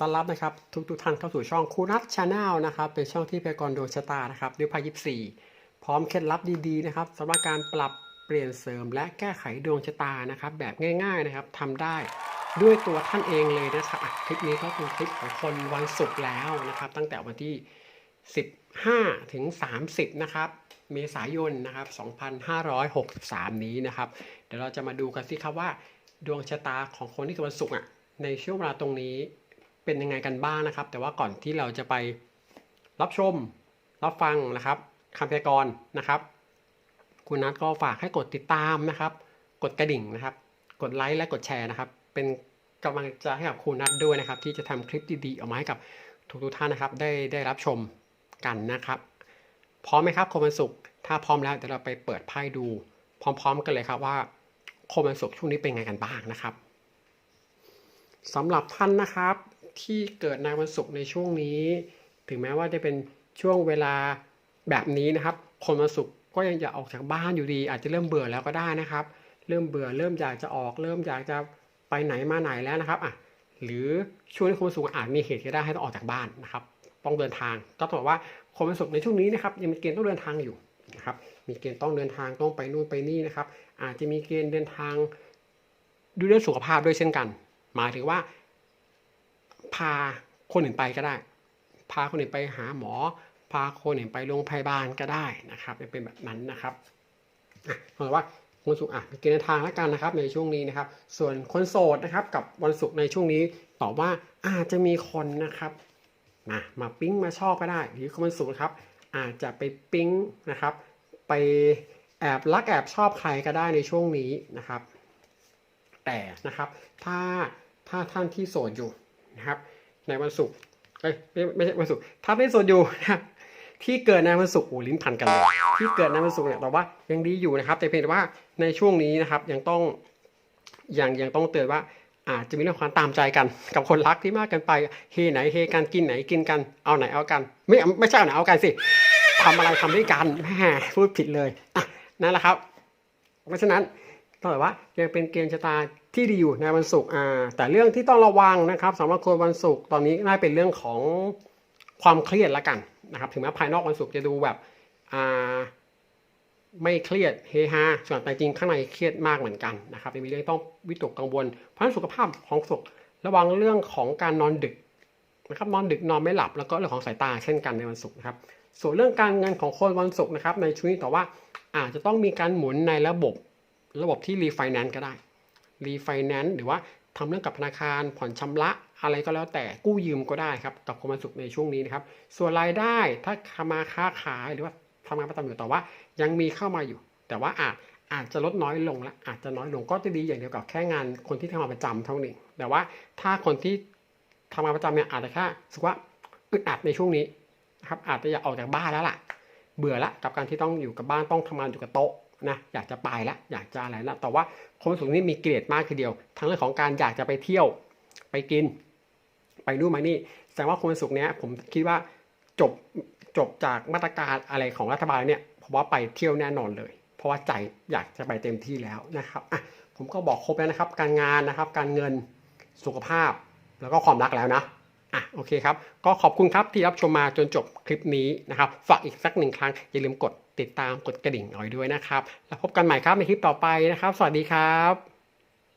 ต้อนรับนะครับทุกทุกท่านเข้าสู่ช่องคูนัทชาแนลนะครับเป็นช่องที่พยากรณ์ดวงชะตานะครับด้วยไพ่ยิปซีพร้อมเคล็ดลับดีๆนะครับสำหรับการปรับเปลี่ยนเสริมและแก้ไขดวงชะตานะครับแบบง่ายๆนะครับทำได้ด้วยตัวท่านเองเลยนะครับคลิปนี้ก็เป็นคลิปของคนวันศุกร์แล้วนะครับตั้งแต่วันที่ 15 ถึง 30 นะครับเมษายนนะครับ2563 นี้นะครับเดี๋ยวเราจะมาดูกันสิครับว่าดวงชะตาของคนที่เกิดวันศุกร์อะในช่วงเวลาตรงนี้ เป็นยังไงกันบ้างนะครับ แต่ว่าก่อนที่เราจะไปรับชมรับฟังนะครับคำพยากรณ์นะครับ คุณนัทก็ฝากให้กดติดตามนะครับ กดกระดิ่งนะครับ กดไลค์และกดแชร์นะครับ เป็นกำลังใจให้กับคุณนัทด้วยนะครับ ที่จะทำคลิปดีๆออกมาให้กับทุกๆท่านนะครับ ได้ได้รับชมกันนะครับ พร้อมไหมครับคนวันศุกร์ถ้าพร้อมแล้วเดี๋ยวเราไปเปิดไพ่ดู พร้อม ๆ กันเลยครับว่าคนวันศุกร์ช่วงนี้เป็นไงกันบ้างนะครับสำหรับท่านนะครับ ที่เกิดในวันศุกร์ในช่วงนี้ ถึงแม้ว่าจะเป็นช่วงเวลาแบบนี้นะครับ คนวันศุกร์ก็ยังจะออกจากบ้านอยู่ดี อาจจะเริ่มเบื่อแล้วก็ได้นะครับ เริ่มเบื่อเริ่มอยากจะออก เริ่มอยากจะไปไหนมาไหนแล้วนะครับอะหรือช่วงที่คนวันศุกร์อาจมีเหตุก็ได้ให้ต้องออกจากบ้านนะครับ ต้องเดินทางก็ต้องบอกว่าคนวันศุกร์ในช่วงนี้นะครับยังมีเกณฑ์ต้องเดินทางอยู่นะครับ มีเกณฑ์ต้องเดินทางต้องไปนู่นไปนี่นะครับ อาจจะมีเกณฑ์เดินทางดูเรื่องสุขภาพด้วยเช่นกัน หมายถึงว่า พาคนอื่นไปก็ได้ พาคนอื่นไปหาหมอ พาคนอื่นไปโรงพยาบาลก็ได้นะครับเป็นแบบนั้นนะครับอะเพราะว่าวันศุกร์อะเกณฑ์ทางแล้วกันนะครับ ในช่วงนี้นะครับ ส่วนคนโสดนะครับกับวันศุกร์ในช่วงนี้ตอบว่าอาจจะมีคนนะครับมามาปิ๊งมาชอบก็ได้ หรือคนวันศุกร์ครับ อาจจะไปปิ๊งนะครับ ไปแอบรักแอบชอบใครก็ได้ในช่วงนี้นะครับ แต่นะครับ ถ้าถ้าท่านที่โสดอยู่ นะครับ ในวันศุกร์เอ้ยไม่ไม่ใช่วันศุกร์ถ้าไม่โสดอยู่นะที่เกิดในวันศุกร์โอ้ลิ้นพันกันเลยที่เกิดในวันศุกร์เนี่ยแต่ว่ายังดีอยู่นะครับ แต่เพียงแต่ว่าในช่วงนี้นะครับยังต้องยังยังต้องเตือนว่าอาจจะมีเรื่องความตามใจกัน กับคนรักที่มากเกันไปเฮไหนเฮกันกินไหนกินกันเอาไหนเอากัน ไม่ไม่ใช่เอาไหนเอากันสิทำอะไรทำด้วยกันแหมพูดผิดเลยอะนั่นแหละครับ เพราะฉะนั้น ต้องบอกว่ายังเป็นเกณฑ์ชะตาที่ดีอยู่ในวันศุกร์อ่าแต่เรื่องที่ต้องระวังนะครับสำหรับคนวันศุกร์ตอนนี้น่าเป็นเรื่องของความเครียดละกันนะครับถึงแม้ภายนอกวันศุกร์จะดูแบบอ่าไม่เครียดเฮฮาส่วนแต่จริงข้างในเครียดมากเหมือนกันนะครับมีเรื่องต้องวิตกกังวล เพราะฉะนั้นสุขภาพของศุกร์ระวังเรื่องของการนอนดึกนะครับนอนดึกนอนไม่หลับแล้วก็เรื่องของสายตาเช่นกันในวันศุกร์นะครับส่วนเรื่องการเงินของคนวันศุกร์นะครับในช่วงนี้แต่ว่าอาจจะต้องมีการหมุนในระบบ ระบบที่รีไฟแนนซ์ก็ได้รีไฟแนนซ์หรือว่าทำเรื่องกับธนาคารผ่อนชำระอะไรก็แล้วแต่กู้ยืมก็ได้ครับกับความสุขในช่วงนี้นะครับ ส่วนรายได้ถ้าทำมาค้าขายหรือว่าทำงานประจำอยู่แต่ว่ายังมีเข้ามาอยู่ แต่ว่าอาจอาจจะลดน้อยลงและอาจจะน้อยลงก็จะดีอย่างเดียวกับแค่งานคนที่ทำงานประจำเท่านี้แต่ว่าถ้าคนที่ทำงานประจำเนี่ยอาจจะแค่สึกว่าอึดอัดในช่วงนี้นะครับอาจจะอยากออกจากบ้านแล้วล่ะ เบื่อละกับการที่ต้องอยู่กับบ้านต้องทำงานอยู่กับโต๊ะ นะอยากจะไปละอยากจะอะไรละแต่ว่าคนสูงนี่มีเกรดมากทีเดียว ทั้งเรื่องของการอยากจะไปเที่ยวไปกิน ไปนู่นมานี่แสดงว่าคนสุขเนี้ยผมคิดว่าจบจบจากมาตรการอะไรของรัฐบาลเนี่ยผมว่าไปเที่ยวแน่นอนเลย เพราะว่าใจอยากจะไปเต็มที่แล้วนะครับอะผมก็บอกครบแล้วนะครับ การงานนะครับ การเงินสุขภาพแล้วก็ความรักแล้วนะ อะโอเคครับ ก็ขอบคุณครับที่รับชมมาจนจบคลิปนี้นะครับ ฝากอีกสักหนึ่งครั้ง อย่าลืมกดติดตามกดกระดิ่งหน่อยด้วยนะครับ แล้วพบกันใหม่ครับในคลิปต่อไปนะครับ สวัสดีครับ